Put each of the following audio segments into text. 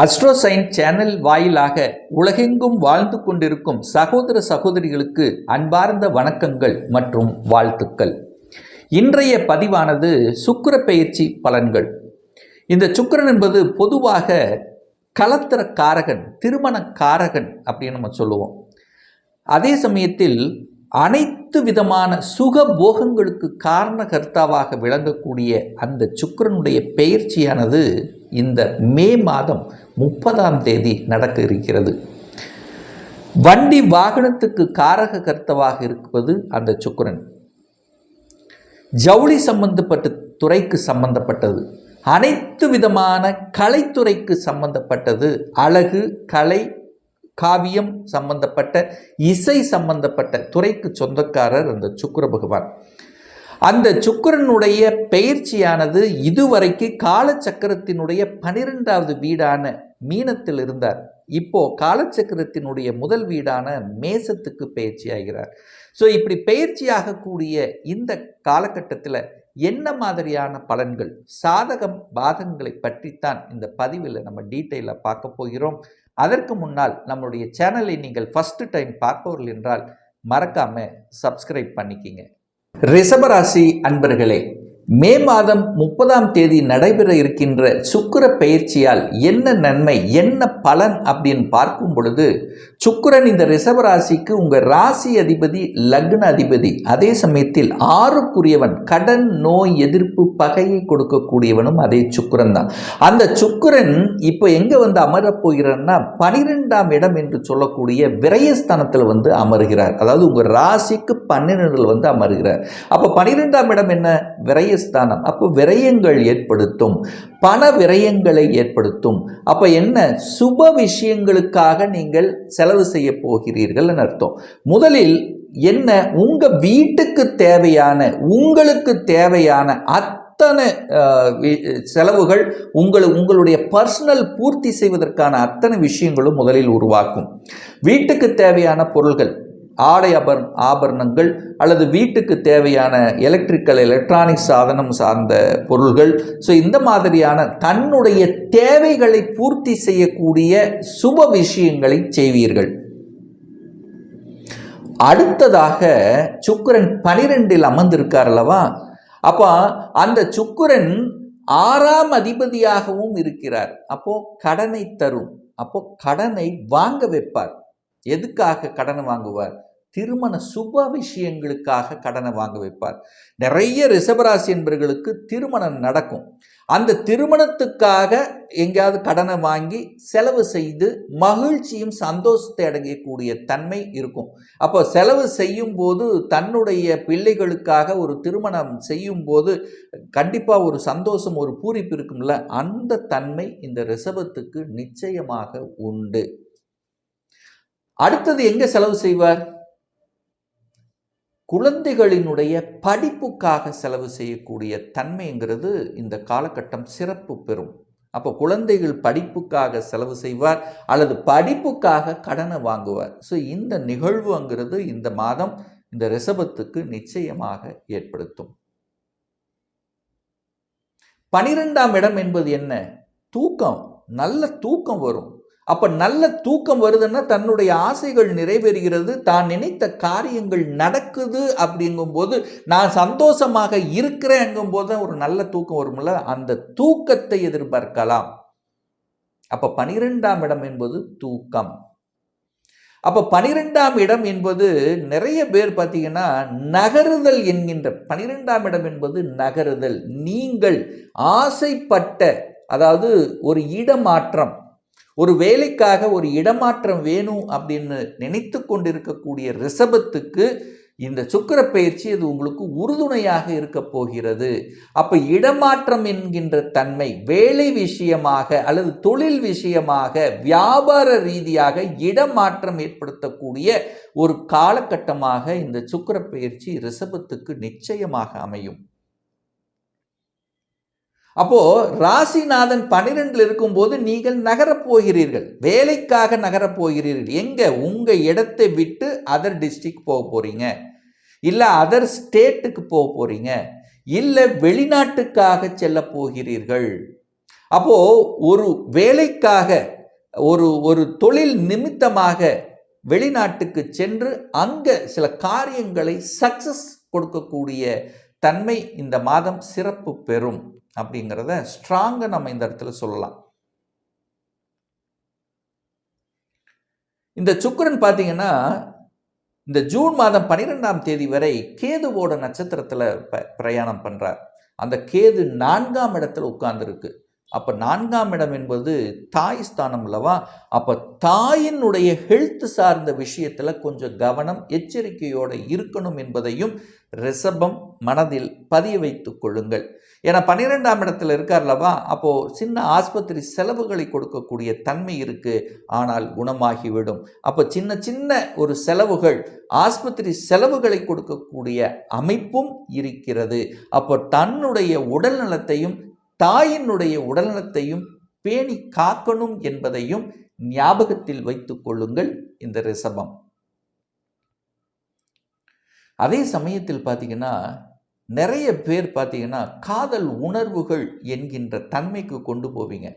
அஸ்ட்ரோசைன் channel வாயிலாக உலகெங்கும் வாழ்ந்து கொண்டிருக்கும் சகோதர சகோதரிகளுக்கு அன்பார்ந்த வணக்கங்கள் மற்றும் வாழ்த்துக்கள். இன்றைய பதிவானது சுக்கர பயிற்சி பலன்கள். இந்த சுக்கிரன் என்பது பொதுவாக கலத்திர காரகன் திருமண காரகன் அப்படின்னு நம்ம சொல்லுவோம். அதே சமயத்தில் அனைத்து விதமான சுக போகங்களுக்கு காரணகர்த்தாவாக விளங்கக்கூடிய அந்த சுக்கிரனுடைய பெயர்ச்சியானது இந்த மே மாதம் முப்பதாம் தேதி நடக்க இருக்கிறது. வண்டி வாகனத்துக்கு காரக கர்த்தவாக இருப்பது அந்த சுக்கிரன். ஜவுளி சம்பந்தப்பட்ட துறைக்கு சம்பந்தப்பட்டது. அனைத்து விதமான கலைத்துறைக்கு சம்பந்தப்பட்டது. அழகு கலை காவியம் சம்பந்தப்பட்ட இசை சம்பந்தப்பட்ட துறைக்கு சொந்தக்காரர் அந்த சுக்கிர பகவான். அந்த சுக்கிரனுடைய பெயர்ச்சியானது இதுவரைக்கு காலச்சக்கரத்தினுடைய பனிரெண்டாவது வீடான மீனத்தில் இருந்தார். இப்போ காலச்சக்கரத்தினுடைய முதல் வீடான மேசத்துக்கு பயிற்சி ஆகிறார் ஸோ இப்படி பயிற்சியாகக்கூடிய இந்த காலகட்டத்தில் என்ன மாதிரியான பலன்கள் சாதகம் பாதகங்களை பற்றித்தான் இந்த பதிவில் நம்ம டீட்டெயிலாக பார்க்க போகிறோம். அதற்கு முன்னால் நம்மளுடைய சேனலை நீங்கள் ஃபஸ்ட்டு டைம் பார்ப்பவர்கள் என்றால் மறக்காமல் சப்ஸ்கிரைப் பண்ணிக்கிங்க. ரிஷபராசி அன்பர்களே மே மாதம் முப்பதாம் தேதி நடைபெற இருக்கின்ற சுக்கிர பயிற்சியால் என்ன நன்மை என்ன பலன் அப்படின்னு பார்க்கும் பொழுது சுக்கிரன் இந்த ரிஷபராசிக்கு உங்கள் ராசி அதிபதி லக்ன அதிபதி அதே சமயத்தில் ஆறுக்குரியவன் கடன் நோய் எதிர்ப்பு பகையை கொடுக்கக்கூடியவனும் அதே சுக்கிரன் தான். அந்த சுக்கிரன் இப்போ எங்கே வந்து அமரப் போகிறான்னா பனிரெண்டாம் இடம் என்று சொல்லக்கூடிய விரயஸ்தானத்தில் வந்து அமர்கிறார். அதாவது உங்கள் ராசிக்கு பன்னிரெண்டில் வந்து அமர்கிறார். அப்போ பனிரெண்டாம் இடம் என்ன? ஸ்தானம் அப்போ விரயங்கள் ஏற்படுத்தும். பண விரயங்களை ஏற்படுத்தும். அப்போ என்ன? சுப விஷயங்களுக்காக நீங்கள் செலவு செய்ய போகிறீர்கள் அர்த்தம். முதலில் என்ன? உங்க வீட்டுக்கு தேவையான உங்களுக்கு தேவையான அத்தனை செலவுகள் உங்கள் உங்களுடைய பர்சனல் பூர்த்தி செய்வதற்கான அத்தனை விஷயங்களும் முதலில் உருவாக்கும். வீட்டுக்கு தேவையான பொருள்கள். ஆடை அபர் ஆபரணங்கள் அல்லது வீட்டுக்கு தேவையான எலக்ட்ரிக்கல் எலக்ட்ரானிக் சாதனம் சார்ந்த பொருள்கள். ஸோ இந்த மாதிரியான தன்னுடைய தேவைகளை பூர்த்தி செய்யக்கூடிய சுப விஷயங்களை செய்வீர்கள். அடுத்ததாக சுக்கரன் பனிரெண்டில் அமர்ந்திருக்கார் அல்லவா? அப்போ அந்த சுக்கரன் ஆறாம் அதிபதியாகவும் இருக்கிறார். அப்போ கடனை தரும். அப்போ கடனை வாங்க வைப்பார். எதுக்காக கடன் வாங்குவார்? திருமண சுப விஷயங்களுக்காக கடனை வாங்க வைப்பார். நிறைய ரிஷபராசி என்பவர்களுக்கு திருமணம் நடக்கும். அந்த திருமணத்துக்காக எங்கேயாவது கடனை வாங்கி செலவு செய்து மகிழ்ச்சியும் சந்தோஷத்தை அடையக்கூடிய தன்மை இருக்கும். அப்போ செலவு செய்யும் போது தன்னுடைய பிள்ளைகளுக்காக ஒரு திருமணம் செய்யும் போது கண்டிப்பாக ஒரு சந்தோஷம் ஒரு பூரிப்பு இருக்கும்ல? அந்த தன்மை இந்த ரிஷபத்துக்கு நிச்சயமாக உண்டு. அடுத்தது எங்கே செலவு செய்வார்? குழந்தைகளினுடைய படிப்புக்காக செலவு செய்யக்கூடிய தன்மைங்கிறது இந்த காலகட்டம் சிறப்பு பெறும். அப்போ குழந்தைகள் படிப்புக்காக செலவு செய்வார் அல்லது படிப்புக்காக கடனை வாங்குவார். ஸோ இந்த நிகழ்வுங்கிறது இந்த மாதம் இந்த ரிசபத்துக்கு நிச்சயமாக ஏற்படுத்தும். பனிரெண்டாம் இடம் என்பது என்ன? தூக்கம். நல்ல தூக்கம் வரும். அப்போ நல்ல தூக்கம் வருதுன்னா தன்னுடைய ஆசைகள் நிறைவேறுகிறது தான் நினைத்த காரியங்கள் நடக்குது அப்படிங்கும்போது நான் சந்தோஷமாக இருக்கிறேங்கும்போது தான் ஒரு நல்ல தூக்கம் வரும்ல? அந்த தூக்கத்தை எதிர்பார்க்கலாம். அப்போ பனிரெண்டாம் இடம் என்பது தூக்கம். அப்போ பனிரெண்டாம் இடம் என்பது நிறைய பேர் பார்த்தீங்கன்னா நகருதல் என்கின்ற பனிரெண்டாம் இடம் என்பது நகருதல் நீங்கள் ஆசைப்பட்ட அதாவது ஒரு இடமாற்றம் ஒரு வேலைக்காக ஒரு இடமாற்றம் வேணும் அப்படின்னு நினைத்து கொண்டிருக்கக்கூடிய ரிஷபத்துக்கு இந்த சுக்கிர பயிற்சி அது உங்களுக்கு உறுதுணையாக இருக்க போகிறது. அப்போ இடமாற்றம் என்கின்ற தன்மை வேலை விஷயமாக அல்லது தொழில் விஷயமாக வியாபார ரீதியாக இடமாற்றம் ஏற்படுத்தக்கூடிய ஒரு காலகட்டமாக இந்த சுக்கிர பயிற்சி ரிஷபத்துக்கு நிச்சயமாக அமையும். அப்போது ராசிநாதன் பன்னிரெண்டில் இருக்கும்போது நீங்கள் நகரப் போகிறீர்கள் வேலைக்காக நகரப் போகிறீர்கள் எங்கே? உங்கள் இடத்தை விட்டு அதர் டிஸ்ட்ரிக்ட் போக போகிறீங்க இல்லை அதர் ஸ்டேட்டுக்கு போக போகிறீங்க இல்லை வெளிநாட்டுக்காக செல்ல போகிறீர்கள். அப்போது ஒரு வேலைக்காக ஒரு ஒரு தொழில் நிமித்தமாக வெளிநாட்டுக்கு சென்று அங்கே சில காரியங்களை சக்சஸ் கொடுக்கக்கூடிய தன்மை இந்த மாதம் சிறப்பு பெறும் அப்படிங்கிறத ஸ்ட்ராங்காக நம்ம இந்த இடத்துல சொல்லலாம். இந்த சுக்கரன் பார்த்தீங்கன்னா இந்த ஜூன் மாதம் பன்னிரெண்டாம் தேதி வரை கேதுவோட நட்சத்திரத்தில் ப பிரயாணம் பண்ணுறார் அந்த கேது நான்காம் இடத்துல உட்கார்ந்துருக்கு. அப்போ நான்காம் இடம் என்பது தாய் ஸ்தானம் அல்லவா? அப்போ தாயினுடைய ஹெல்த் சார்ந்த விஷயத்தில் கொஞ்சம் கவனம் எச்சரிக்கையோடு இருக்கணும் என்பதையும் ரிஷபம் மனதில் பதிய வைத்து கொள்ளுங்கள். ஏன்னா பன்னிரெண்டாம் இடத்துல இருக்கார்லவா அப்போது சின்ன ஆஸ்பத்திரி செலவுகளை கொடுக்கக்கூடிய தன்மை இருக்குது ஆனால் குணமாகிவிடும். அப்போ சின்ன சின்ன ஒரு செலவுகள் ஆஸ்பத்திரி செலவுகளை கொடுக்கக்கூடிய அமைப்பும் இருக்கிறது. அப்போ தன்னுடைய உடல் நலத்தையும் தாயினுடைய உடல்நலத்தையும் பேணி காக்கணும் என்பதையும் ஞாபகத்தில் வைத்துக் கொள்ளுங்கள் இந்த ரிஷபம். அதே சமயத்தில் பார்த்தீங்கன்னா நிறைய பேர் பார்த்தீங்கன்னா காதல் உணர்வுகள் என்கின்ற தன்மைக்கு கொண்டு போவீங்க.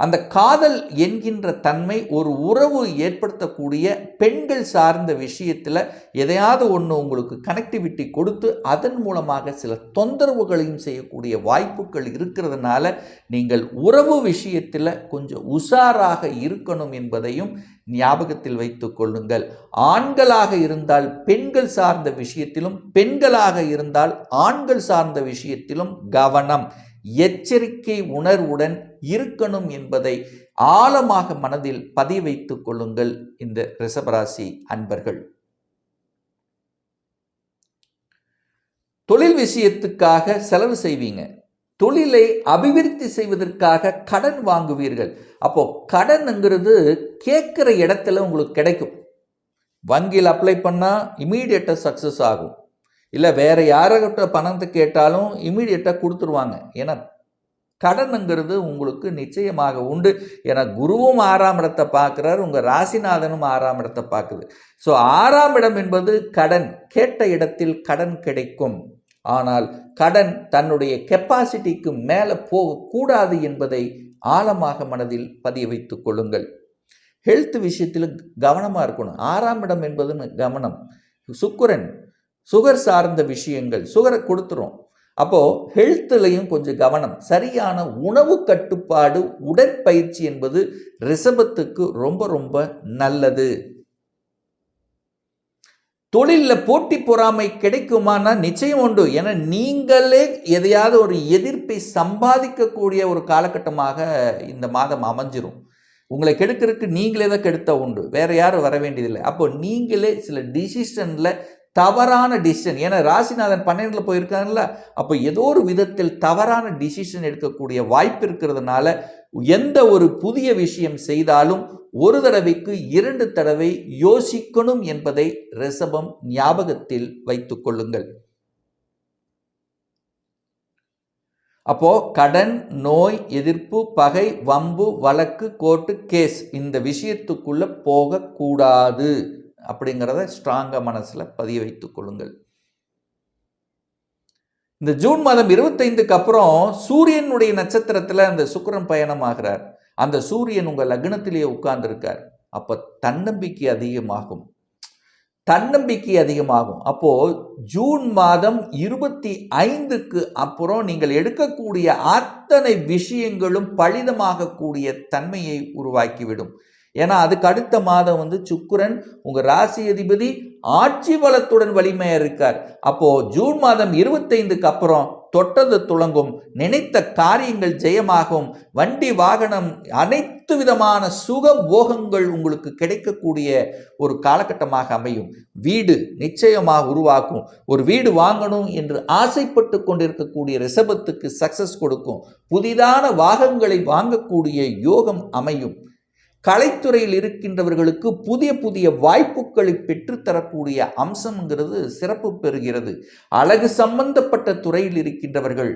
அந்த காதல் என்கின்ற தன்மை ஒரு உறவு ஏற்படுத்தக்கூடிய பெண்கள் சார்ந்த விஷயத்தில் எதையாவது ஒன்று உங்களுக்கு கனெக்டிவிட்டி கொடுத்து அதன் மூலமாக சில தொந்தரவுகளையும் செய்யக்கூடிய வாய்ப்புகள் இருக்கிறதுனால நீங்கள் உறவு விஷயத்தில் கொஞ்சம் உஷாராக இருக்கணும் என்பதையும் ஞாபகத்தில் வைத்துக் கொள்ளுங்கள். ஆண்களாக இருந்தால் பெண்கள் சார்ந்த விஷயத்திலும் பெண்களாக இருந்தால் ஆண்கள் சார்ந்த விஷயத்திலும் கவனம். எச்சரிக்கை உணர்வுடன் இருக்கணும் என்பதை ஆழமாக மனதில் பதிய வைத்துக் கொள்ளுங்கள் இந்த ரிஷபராசி அன்பர்கள். தொழில் விஷயத்துக்காக செலவு செய்வீங்க. தொழிலை அபிவிருத்தி செய்வதற்காக கடன் வாங்குவீர்கள். அப்போ கடனுங்கிறது கேட்குற இடத்துல உங்களுக்கு கிடைக்கும். வங்கியில் அப்ளை பண்ணால் இமீடியட்டாக சக்ஸஸ் ஆகும். இல்லை வேறு யார்கிட்ட பணத்தை கேட்டாலும் இமீடியட்டாக கொடுத்துருவாங்க. ஏன்னா கடனுங்கிறது உங்களுக்கு நிச்சயமாக உண்டு. ஏன்னா குருவும் ஆறாம் இடத்தை பார்க்குறாரு உங்கள் ராசிநாதனும் ஆறாம் இடத்தை பார்க்குது. ஸோ ஆறாம் இடம் என்பது கடன். கேட்ட இடத்தில் கடன் கிடைக்கும். ஆனால் கடன் தன்னுடைய கெப்பாசிட்டிக்கு மேலே போகக்கூடாது என்பதை ஆழமாக மனதில் பதிய வைத்துக் கொள்ளுங்கள். ஹெல்த் விஷயத்தில் கவனமாக இருக்கணும். ஆறாம் இடம் என்பது கவனம். சுக்குரன் சுகர் சார்ந்த விஷயங்கள் சுகரை கொடுத்துரும் அப்போது ஹெல்த்துலையும் கொஞ்சம் கவனம். சரியான உணவு கட்டுப்பாடு உடற்பயிற்சி என்பது ரிசபத்துக்கு ரொம்ப ரொம்ப நல்லது. தொழிலில் போட்டி பொறாமை கிடைக்குமானா நிச்சயம் உண்டு. ஏன்னா நீங்களே எதையாவது ஒரு எதிர்ப்பை சம்பாதிக்கக்கூடிய ஒரு காலகட்டமாக இந்த மாதம் அமைஞ்சிரும். உங்களை கெடுக்கிறதுக்கு நீங்களே தான் கெடுத்த உண்டு. வேற யாரும் வர வேண்டியதில்லை. அப்போ நீங்களே சில டிசிஷனில் தவறான டிசிஷன் ஏன்னா ராசிநாதன் பன்னெண்டில் போயிருக்காங்கல்ல அப்போ ஏதோ ஒரு விதத்தில் தவறான டிசிஷன் எடுக்கக்கூடிய வாய்ப்பு இருக்கிறதுனால எந்த ஒரு புதிய விஷயம் செய்தாலும் ஒரு தடவைக்கு இரண்டு தடவை யோசிக்கணும் என்பதை ரிஷபம் ஞாபகத்தில் வைத்துக் கொள்ளுங்கள். அப்போ கடன் நோய் எதிர்ப்பு பகை வம்பு வழக்கு கோர்ட்டு கேஸ் இந்த விஷயத்துக்குள்ள போகக்கூடாது. அப்படிங்கிறத ஸ்ட்ராங்காக மனசில் பதிய வைத்துக் கொள்ளுங்கள். இந்த ஜூன் மாதம் இருபத்தைந்துக்கு அப்புறம் சூரியனுடைய நட்சத்திரத்தில் அந்த சுக்கரன் பயணம் ஆகிறார் அந்த சூரியன் உங்கள் லக்னத்திலேயே உட்கார்ந்துருக்கார். அப்போ தன்னம்பிக்கை அதிகமாகும். தன்னம்பிக்கை அதிகமாகும். அப்போ ஜூன் மாதம் இருபத்தி ஐந்துக்கு அப்புறம் நீங்கள் எடுக்கக்கூடிய அத்தனை விஷயங்களும் பலிதமாகக்கூடிய தன்மையை உருவாக்கிவிடும். ஏன்னா அதுக்கு அடுத்த மாதம் வந்து சுக்குரன் உங்கள் ராசி அதிபதி ஆட்சி பலத்துடன் வலிமையாக இருக்கார். அப்போது ஜூன் மாதம் இருபத்தைந்துக்கு அப்புறம் தொட்டது துளங்கும். நினைத்த காரியங்கள் ஜெயமாகும். வண்டி வாகனம் அனைத்து விதமான சுக போகங்கள் உங்களுக்கு கிடைக்கக்கூடிய ஒரு காலகட்டமாக அமையும். வீடு நிச்சயமாக உருவாக்கும். ஒரு வீடு வாங்கணும் என்று ஆசைப்பட்டு கொண்டிருக்கக்கூடிய ரிசபத்துக்கு சக்சஸ் கொடுக்கும். புதிதான வாகனங்களை வாங்கக்கூடிய யோகம் அமையும். கலைத்துறையில் இருக்கின்றவர்களுக்கு புதிய புதிய வாய்ப்புகளை பெற்றுத்தரக்கூடிய அம்சம்ங்கிறது சிறப்பு பெறுகிறது. அழகு சம்பந்தப்பட்ட துறையில் இருக்கின்றவர்கள்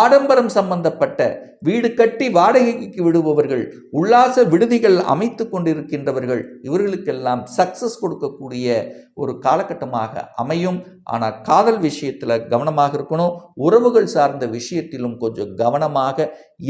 ஆடம்பரம் சம்பந்தப்பட்ட வீடு கட்டி வாடகைக்கு விடுபவர்கள் உல்லாச விடுதிகள் அமைத்து கொண்டிருக்கின்றவர்கள் இவர்களுக்கெல்லாம் சக்சஸ் கொடுக்கக்கூடிய ஒரு காலகட்டமாக அமையும். ஆனால் காதல் விஷயத்தில் கவனமாக இருக்கணும். உறவுகள் சார்ந்த விஷயத்திலும் கொஞ்சம் கவனமாக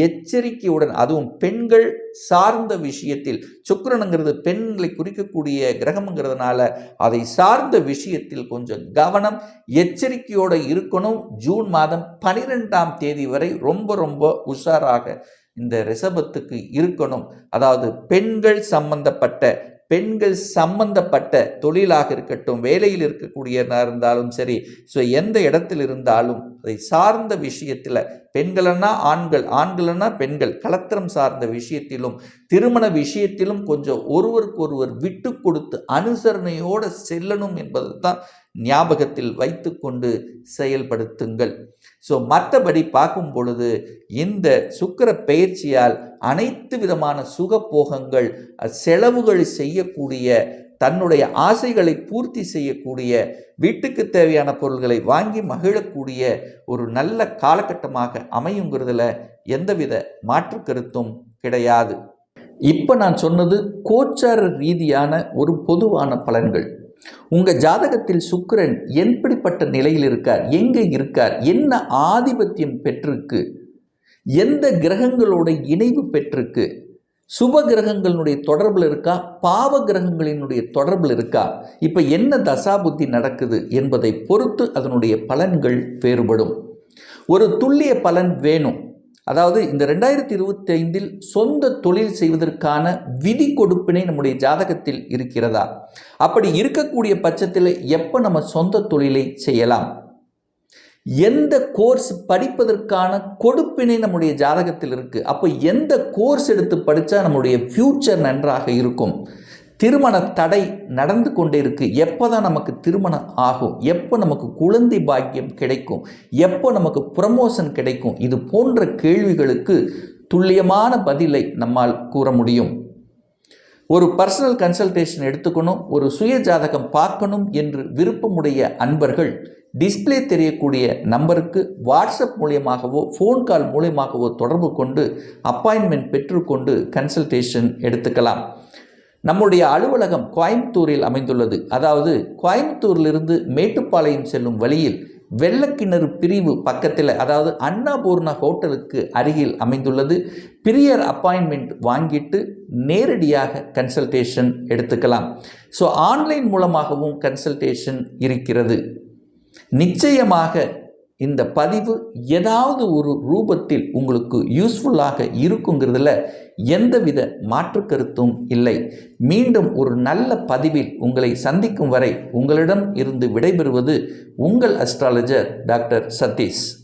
எச்சரிக்கையுடன் அதுவும் பெண்கள் சார்ந்த விஷயத்தில் சுக்கரனுங்கிறது பெண்களை குறிக்கக்கூடிய கிரகம்ங்கிறதுனால அதை சார்ந்த விஷயத்தில் கொஞ்சம் கவனம் எச்சரிக்கையோடு இருக்கணும். ஜூன் மாதம் பனிரெண்டாம் தேதி வரை ரொம்ப ரொம்ப உஷாராக இந்த ரிஷபத்துக்கு இருக்கணும். அதாவது பெண்கள் சம்பந்தப்பட்ட பெண்கள் சம்பந்தப்பட்ட தொழிலாக இருக்கட்டும் வேலையில் இருக்கக்கூடியதாக இருந்தாலும் சரி ஸோ எந்த இடத்தில் இருந்தாலும் அதை சார்ந்த விஷயத்தில் பெண்களன்னா ஆண்கள் ஆண்களன்னா பெண்கள் கலத்திரம் சார்ந்த விஷயத்திலும் திருமண விஷயத்திலும் கொஞ்சம் ஒருவருக்கு ஒருவர் விட்டு கொடுத்து அனுசரணையோடு செல்லணும் என்பது தான் ஞாபகத்தில் வைத்துக்கொண்டு செயல்படுத்துங்கள். ஸோ மற்றபடி பார்க்கும் பொழுது இந்த சுக்கிர பயிற்சியால் அனைத்து விதமான சுகப்போகங்கள் செலவுகள் செய்யக்கூடிய தன்னுடைய ஆசைகளை பூர்த்தி செய்யக்கூடிய வீட்டுக்கு தேவையான பொருள்களை வாங்கி மகிழக்கூடிய ஒரு நல்ல காலகட்டமாக அமையுங்கிறதுல எந்தவித மாற்று கருத்தும் கிடையாது. இப்போ நான் சொன்னது கோச்சார ரீதியான ஒரு பொதுவான பலன்கள். உங்கள் ஜாதகத்தில் சுக்கிரன் எப்படிப்பட்ட நிலையில் இருக்கார்? எங்கே இருக்கார்? என்ன ஆதிபத்தியம் பெற்றிருக்கு? எந்த கிரகங்களோட இணைவு பெற்றிருக்கு? சுப கிரகங்களினுடைய தொடர்பில் இருக்கா? பாவ கிரகங்களினுடைய தொடர்பில் இருக்கா? இப்போ என்ன தசாபுத்தி நடக்குது என்பதை பொறுத்து அதனுடைய பலன்கள் வேறுபடும். ஒரு துல்லிய பலன் வேணும். அதாவது இந்த ரெண்டாயிரத்தி இருபத்தி ஐந்தில் சொந்த தொழில் செய்வதற்கான விதி கொடுப்பினை நம்முடைய ஜாதகத்தில் இருக்கிறதா? அப்படி இருக்கக்கூடிய பட்சத்தில் எப்போ நம்ம சொந்த தொழிலை செய்யலாம்? எந்த கோர்ஸ் படிப்பதற்கான கொடுப்பினை நம்முடைய ஜாதகத்தில் இருக்குது அப்போ எந்த கோர்ஸ் எடுத்து படித்தா நம்முடைய ஃப்யூச்சர் நன்றாக இருக்கும்? திருமண தடை நடந்து கொண்டே இருக்குது எப்போ தான் நமக்கு திருமணம் ஆகும்? எப்போ நமக்கு குழந்தை பாக்கியம் கிடைக்கும்? எப்போ நமக்கு ப்ரமோஷன் கிடைக்கும்? இது போன்ற கேள்விகளுக்கு துல்லியமான பதிலை நம்மால் கூற முடியும். ஒரு பர்சனல் கன்சல்டேஷன் எடுத்துக்கணும். ஒரு சுய ஜாதகம் பார்க்கணும் என்று விருப்பமுடைய அன்பர்கள் டிஸ்ப்ளே தெரியக்கூடிய நம்பருக்கு வாட்ஸ்அப் மூலியமாகவோ ஃபோன் கால் மூலியமாகவோ தொடர்பு கொண்டு அப்பாயின்மெண்ட் பெற்றுக்கொண்டு கன்சல்டேஷன் எடுத்துக்கலாம். நம்முடைய அலுவலகம் கோயம்புத்தூரில் அமைந்துள்ளது. அதாவது கோயம்புத்தூரிலிருந்து மேட்டுப்பாளையம் செல்லும் வழியில் வெள்ளக்கிணறு பிரிவு பக்கத்தில் அதாவது அன்னபூர்ணா ஹோட்டலுக்கு அருகில் அமைந்துள்ளது. பிரியர் அப்பாயின்மெண்ட் வாங்கிட்டு நேரடியாக கன்சல்டேஷன் எடுத்துக்கலாம். ஸோ ஆன்லைன் மூலமாகவும் கன்சல்டேஷன் இருக்கிறது. நிச்சயமாக இந்த பதிவு ஏதாவது ஒரு ரூபத்தில் உங்களுக்கு யூஸ்ஃபுல்லாக இருக்குங்கிறதுல எந்தவித மாற்று கருத்தும் இல்லை. மீண்டும் ஒரு நல்ல பதிவில் உங்களை சந்திக்கும் வரை உங்களிடம் இருந்து விடைபெறுவது உங்கள் அஸ்ட்ராலஜர் டாக்டர் சதீஷ்.